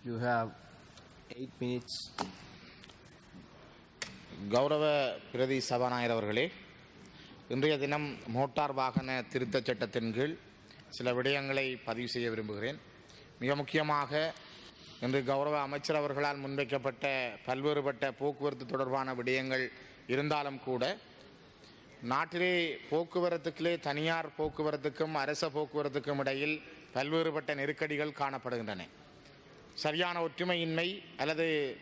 You have eight minutes. கௌரவ பிரதி சபாநாயகர் அவர்களே இன்றைய தினம் மோட்டார் வாகன திருத்தச் சட்டத்தின் கீழ் சில விடயங்களை பதிவு செய்ய விரும்புகிறேன் மிக முக்கியமாக இன்று கௌரவ அமைச்சர் அவர்களால் முன்வைக்கப்பட்ட பல்வேறுபட்ட போக்குவரத்து தொடர்பான விடயங்கள் இருந்தாலும் கூட நாட்டிலே போக்குவரத்துக்களே தனியார் போக்குவரத்துக்கும் அரச போக்குவரத்துக்கும் இடையில் பல்வேறுபட்ட நெருக்கடிகள் காணப்படுகின்றன சரியான ஒற்றுமையின்மை அல்லது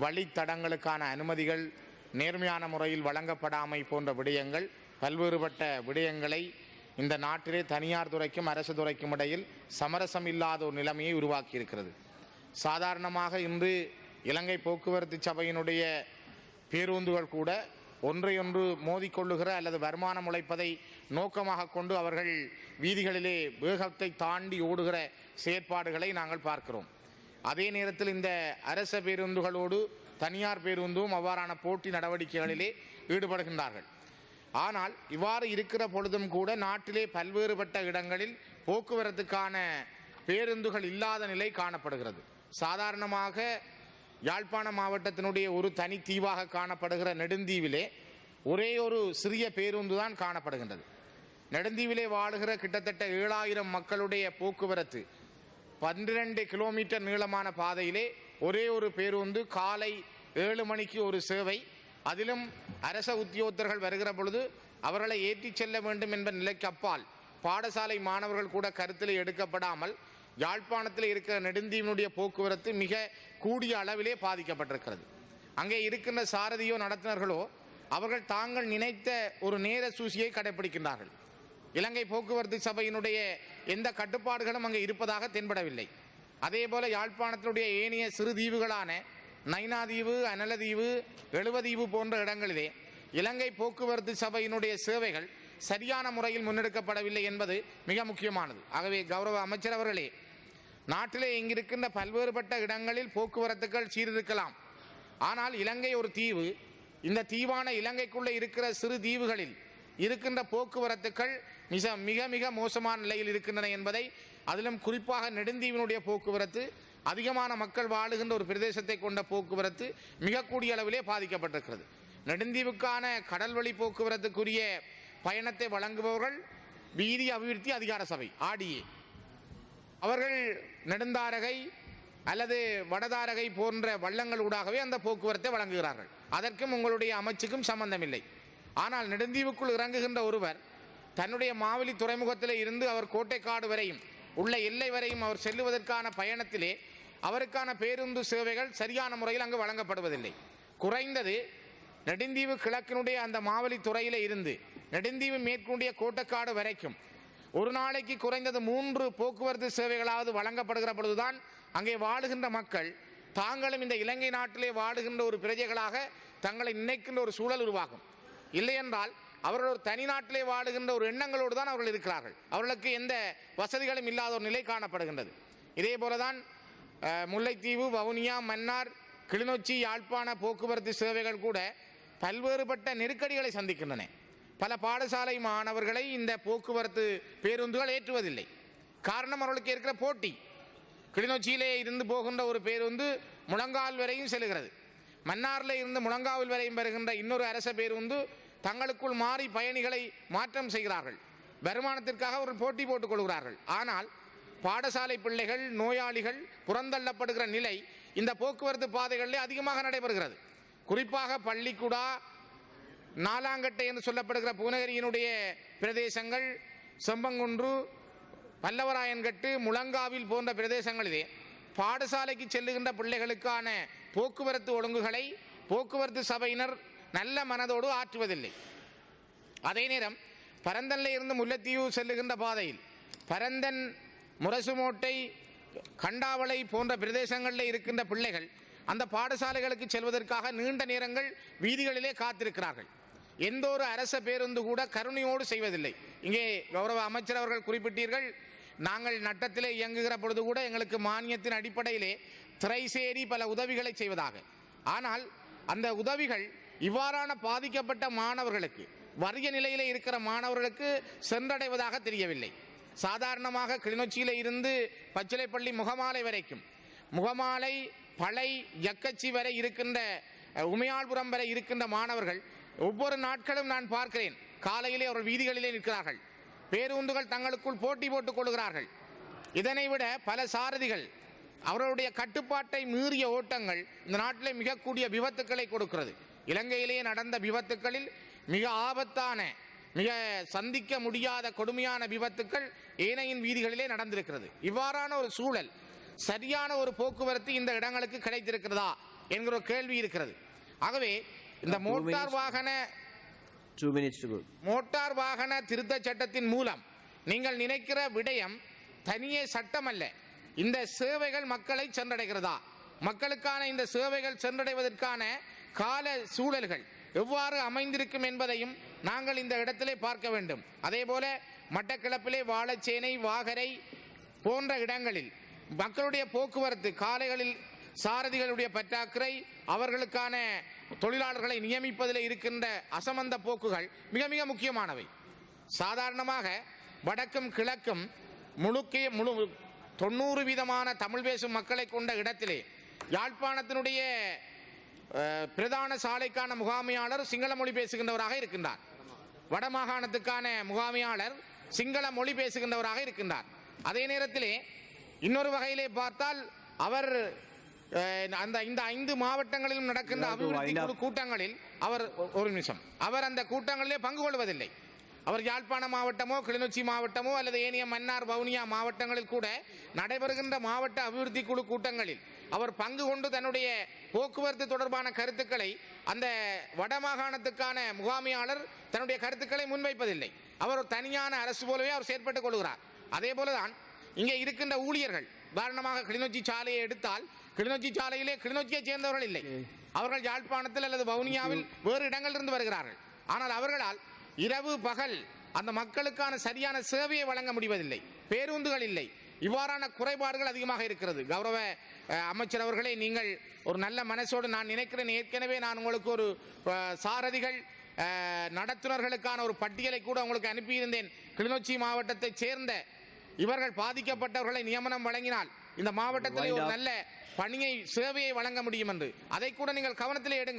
வழித்தடங்களுக்கான அனுமதிகள் நேர்மையான முறையில் வழங்கப்படாமை போன்ற விடயங்கள் பல்வேறுபட்ட விடயங்களை இந்த நாட்டிலே தனியார் துறைக்கும் அரசு துறைக்கும் இடையில் சமரசம் இல்லாத ஒரு நிலைமையை உருவாக்கியிருக்கிறது. சாதாரணமாக இன்று இலங்கை போக்குவரத்து சபையினுடைய பேருந்துகள் கூட ஒன்றையொன்று மோதிக்கொள்ளுகிற அல்லது வருமானம் உழைப்பதை நோக்கமாக கொண்டு அவர்கள் வீதிகளிலே வேகத்தை தாண்டி ஓடுகிற செயற்பாடுகளை நாங்கள் பார்க்கிறோம். அதே நேரத்தில் இந்த அரச பேருந்துகளோடு தனியார் பேருந்தும் அவ்வாறான போட்டி நடவடிக்கைகளிலே ஈடுபடுகின்றார்கள். ஆனால் இவ்வாறு இருக்கிற பொழுதும் கூட நாட்டிலே பல்வேறுபட்ட இடங்களில் போக்குவரத்துக்கான பேருந்துகள் இல்லாத நிலை காணப்படுகிறது. சாதாரணமாக யாழ்ப்பாண மாவட்டத்தினுடைய ஒரு தனி தீவாக காணப்படுகிற நெடுந்தீவிலே ஒரே ஒரு சிறிய பேருந்து தான் காணப்படுகின்றது. நெடுந்தீவிலே வாழுகிற கிட்டத்தட்ட ஏழாயிரம் மக்களுடைய போக்குவரத்து பன்னிரண்டு கிலோமீட்டர் நீளமான பாதையிலே ஒரே ஒரு பேருந்து காலை ஏழு மணிக்கு ஒரு சேவை. அதிலும் அரச உத்தியோகத்தர்கள் வருகிற பொழுது அவர்களை ஏற்றிச் செல்ல வேண்டும் என்ற நிலைக்கு அப்பால் பாடசாலை மாணவர்கள் கூட கருத்தில் எடுக்கப்படாமல் யாழ்ப்பாணத்தில் இருக்கிற நெடுந்தீவினுடைய போக்குவரத்து மிக கூடிய அளவிலே பாதிக்கப்பட்டிருக்கிறது. அங்கே இருக்கின்ற சாரதியோ நடத்தினர்களோ அவர்கள் தாங்கள் நினைத்த ஒரு நேர சூசியை கடைபிடிக்கின்றார்கள் இலங்கை போக்குவரத்து சபையினுடைய எந்த கட்டுப்பாடுகளும் அங்கே இருப்பதாக தென்படவில்லை. அதே போல யாழ்ப்பாணத்தினுடைய ஏனைய சிறு தீவுகளான நைனாதீவு அனலதீவு எழுவதீவு போன்ற இடங்களிலே இலங்கை போக்குவரத்து சபையினுடைய சேவைகள் சரியான முறையில் முன்னெடுக்கப்படவில்லை என்பது மிக முக்கியமானது. ஆகவே கௌரவ அமைச்சர் அவர்களே நாட்டிலே இங்கிருக்கின்ற பல்வேறுபட்ட இடங்களில் போக்குவரத்துகள் சீரிருக்கலாம் ஆனால் இலங்கை ஒரு தீவு இந்த தீவான இலங்கைக்குள்ளே இருக்கிற சிறு தீவுகளில் இருக்கின்ற போக்குவரத்துக்கள் மிக மிக மிக மோசமான நிலையில் இருக்கின்றன என்பதை அதிலும் குறிப்பாக நெடுந்தீவினுடைய போக்குவரத்து அதிகமான மக்கள் வாழுகின்ற ஒரு பிரதேசத்தை கொண்ட போக்குவரத்து மிக கூடிய அளவிலே பாதிக்கப்பட்டிருக்கிறது. நெடுந்தீவுக்கான கடல் வழி போக்குவரத்துக்குரிய பயணத்தை வழங்குபவர்கள் வீதி அபிவிருத்தி அதிகார சபை ஆடிஏ அவர்கள் நெடுந்தாரகை அல்லது வடதாரகை போன்ற வள்ளங்களூடாகவே அந்த போக்குவரத்தை வழங்குகிறார்கள். அதற்கும் உங்களுடைய அமைச்சுக்கும் சம்பந்தமில்லை. ஆனால் நெடுந்தீவுக்குள் இறங்குகின்ற ஒருவர் தன்னுடைய மாவெளி துறைமுகத்தில் இருந்து அவர் கோட்டைக்காடு வரையும் உள்ள எல்லை வரையும் அவர் செல்லுவதற்கான பயணத்திலே அவருக்கான பேருந்து சேவைகள் சரியான முறையில் அங்கு வழங்கப்படுவதில்லை. குறைந்தது நெடுந்தீவு கிழக்கினுடைய அந்த மாவெளி துறையில் இருந்து நெடுந்தீவு மேற்குண்டிய கோட்டைக்காடு வரைக்கும் ஒரு நாளைக்கு குறைந்தது மூன்று போக்குவரத்து சேவைகளாவது வழங்கப்படுகிற பொழுதுதான் அங்கே வாழுகின்ற மக்கள் தாங்களும் இந்த இலங்கை நாட்டிலே வாழுகின்ற ஒரு பிரஜைகளாக தங்களை நினைக்கின்ற ஒரு சூழல் உருவாகும். இல்லையென்றால் அவர்கள் ஒரு தனிநாட்டிலே வாழுகின்ற ஒரு எண்ணங்களோடு தான் அவர்கள் இருக்கிறார்கள். அவர்களுக்கு எந்த வசதிகளும் இல்லாத ஒரு நிலை காணப்படுகின்றது. இதே போலதான் தான் முல்லைத்தீவு வவுனியா மன்னார் கிளிநொச்சி யாழ்ப்பாண போக்குவரத்து சேவைகள் கூட பல்வேறுபட்ட நெருக்கடிகளை சந்திக்கின்றன. பல பாடசாலை மாணவர்களை இந்த போக்குவரத்து பேருந்துகள் ஏற்றுவதில்லை. காரணம் அவர்களுக்கு இருக்கிற போட்டி. கிளிநொச்சியிலே இருந்து போகின்ற ஒரு பேருந்து முழங்கால் வரையும் செல்கிறது மன்னாரில் இருந்து முழங்காவில் வரையும் வருகின்ற இன்னொரு அரச பேருந்து தங்களுக்குள் மாறி பயணிகளை மாற்றம் செய்கிறார்கள். வருமானத்திற்காக ஒரு போட்டி போட்டுக் கொள்கிறார்கள். ஆனால் பாடசாலை பிள்ளைகள் நோயாளிகள் புறந்தள்ளப்படுகிற நிலை இந்த போக்குவரத்து பாதைகளிலே அதிகமாக நடைபெறுகிறது. குறிப்பாக பள்ளிக்குடா நாலாங்கட்டை என்று சொல்லப்படுகிற பூநகரியினுடைய பிரதேசங்கள் செம்பங்குன்று பல்லவராயன்கட்டு முழங்காவில் போன்ற பிரதேசங்களிலே பாடசாலைக்கு செல்லுகின்ற பிள்ளைகளுக்கான போக்குவரத்து ஒழுங்குகளை போக்குவரத்து சபையினர் நல்ல மனதோடு ஆற்றுவதில்லை. அதே நேரம் பரந்தனில் இருந்து முல்லைத்தீவு செல்லுகின்ற பாதையில் பரந்தன் முரசுமோட்டை கண்டாவளை போன்ற பிரதேசங்களில் இருக்கின்ற பிள்ளைகள் அந்த பாடசாலைகளுக்கு செல்வதற்காக நீண்ட நேரங்கள் வீதிகளிலே காத்திருக்கிறார்கள். எந்த ஒரு அரச பேருந்து கூட கருணையோடு செய்வதில்லை. இங்கே கௌரவ அமைச்சர் அவர்கள் குறிப்பிட்டீர்கள் நாங்கள் நட்டத்திலே இயங்குகிற பொழுது கூட எங்களுக்கு மானியத்தின் அடிப்படையிலே திரைசேரி பல உதவிகளை செய்வதாக. ஆனால் அந்த உதவிகள் இவ்வாறான பாதிக்கப்பட்ட மாணவர்களுக்கு வறிய நிலையில் இருக்கிற மாணவர்களுக்கு சென்றடைவதாக தெரியவில்லை. சாதாரணமாக கிளிநொச்சியில் இருந்து பச்சிலைப்பள்ளி முகமாலை வரைக்கும் முகமாலை பழை எக்கச்சி வரை இருக்கின்ற உமையாள்புரம் வரை இருக்கின்ற மாணவர்கள் ஒவ்வொரு நாட்களும் நான் பார்க்கிறேன். காலையிலே அவர்கள் வீதிகளிலே நிற்கிறார்கள். பேருந்துகள் தங்களுக்குள் போட்டி போட்டுக் கொள்கிறார்கள். இதனை விட பல சாரதிகள் அவர்களுடைய கட்டுப்பாட்டை மீறிய ஓட்டங்கள் இந்த நாட்டிலே மிகக்கூடிய விபத்துக்களை கொடுக்கிறது. இலங்கையிலே நடந்த விபத்துக்களில் மிக ஆபத்தான மிக சந்திக்க முடியாத கொடுமையான விபத்துக்கள் ஏனையின் வீதிகளிலே நடந்திருக்கிறது. இவ்வாறான ஒரு சூழல் சரியான ஒரு போக்குவரத்து இந்த இடங்களுக்கு கிடைத்திருக்கிறதா என்கிற ஒரு கேள்வி இருக்கிறது. ஆகவே இந்த மோட்டார் வாகன. மோட்டார் வாகன திருத்தச் சட்டத்தின் மூலம் நீங்கள் நினைக்கிற விடயம் தனியே சட்டம் அல்ல இந்த சேவைகள் மக்களை சென்றடைகிறதா? மக்களுக்கான இந்த சேவைகள் சென்றடைவதற்கான கால சூழல்கள் எவ்வாறு அமைந்திருக்கும் என்பதையும் நாங்கள் இந்த இடத்திலே பார்க்க வேண்டும். அதே போல மட்டக்களப்பிலே வாழைச்சேனை வாகரை போன்ற இடங்களில் மக்களுடைய போக்குவரத்து காலைகளில் சாரதிகளுடைய பற்றாக்குறை அவர்களுக்கான தொழிலாளர்களை நியமிப்பதில் இருக்கின்ற அசமந்த போக்குகள் மிக மிக முக்கியமானவை. சாதாரணமாக வடக்கும் கிழக்கும் முழுக்கிய முழு தொண்ணூறு வீதமான தமிழ் பேசும் மக்களை கொண்ட இடத்திலே யாழ்ப்பாணத்தினுடைய பிரதான சாலைக்கான முகாமையாளர் சிங்கள மொழி பேசுகின்றவராக இருக்கின்றார். வடமாகாணத்துக்கான முகாமையாளர் சிங்கள மொழி பேசுகின்றவராக இருக்கின்றார். அதே நேரத்திலே இன்னொரு வகையிலே பார்த்தால் அவர் அந்த இந்த ஐந்து மாவட்டங்களிலும் நடக்கின்ற அபிவிருத்தி. குழு கூட்டங்களில் அவர் ஒரு நிமிஷம். அவர் அந்த கூட்டங்களிலே பங்கு கொள்வதில்லை. அவர் யாழ்ப்பாண மாவட்டமோ கிளிநொச்சி மாவட்டமோ அல்லது ஏனைய மன்னார் வவுனியா மாவட்டங்களில் கூட நடைபெறுகின்ற மாவட்ட அபிவிருத்தி குழு கூட்டங்களில் அவர் பங்கு கொண்டு தன்னுடைய போக்குவரத்து தொடர்பான கருத்துக்களை அந்த வடமாகாணத்துக்கான முகாமையாளர் தன்னுடைய கருத்துக்களை முன்வைப்பதில்லை. அவர் ஒரு தனியான அரசு போலவே அவர் செயற்பட்டுக் கொள்கிறார். அதே போலதான் இங்கே இருக்கின்ற ஊழியர்கள் உதாரணமாக கிளிநொச்சி சாலையை எடுத்தால் கிளிநொச்சி சாலையிலே கிளிநொச்சியை சேர்ந்தவர்கள் இல்லை. அவர்கள் யாழ்ப்பாணத்தில் அல்லது வவுனியாவில் வேறு இடங்களிலிருந்து வருகிறார்கள். ஆனால் அவர்களால் இரவு பகல் அந்த மக்களுக்கான சரியான சேவையை வழங்க முடிவதில்லை. பேருந்துகள் இல்லை. இவ்வாறான குறைபாடுகள் அதிகமாக இருக்கிறது. கௌரவ அமைச்சர் அவர்களே நீங்கள் ஒரு நல்ல மனசோடு நான் நினைக்கிறேன். ஏற்கனவே நான் உங்களுக்கு ஒரு சாரதிகள் நடத்துனர்களுக்கான ஒரு பட்டியலை கூட உங்களுக்கு அனுப்பியிருந்தேன். கிளிநொச்சி மாவட்டத்தைச் சேர்ந்த இவர்கள் பாதிக்கப்பட்டவர்களை நியமனம் வழங்கினால் இந்த மாவட்டத்தில் ஒரு நல்ல பணியை சேவையை வழங்க முடியும் என்று. அதை கூட நீங்கள் கவனத்திலே எடுங்க.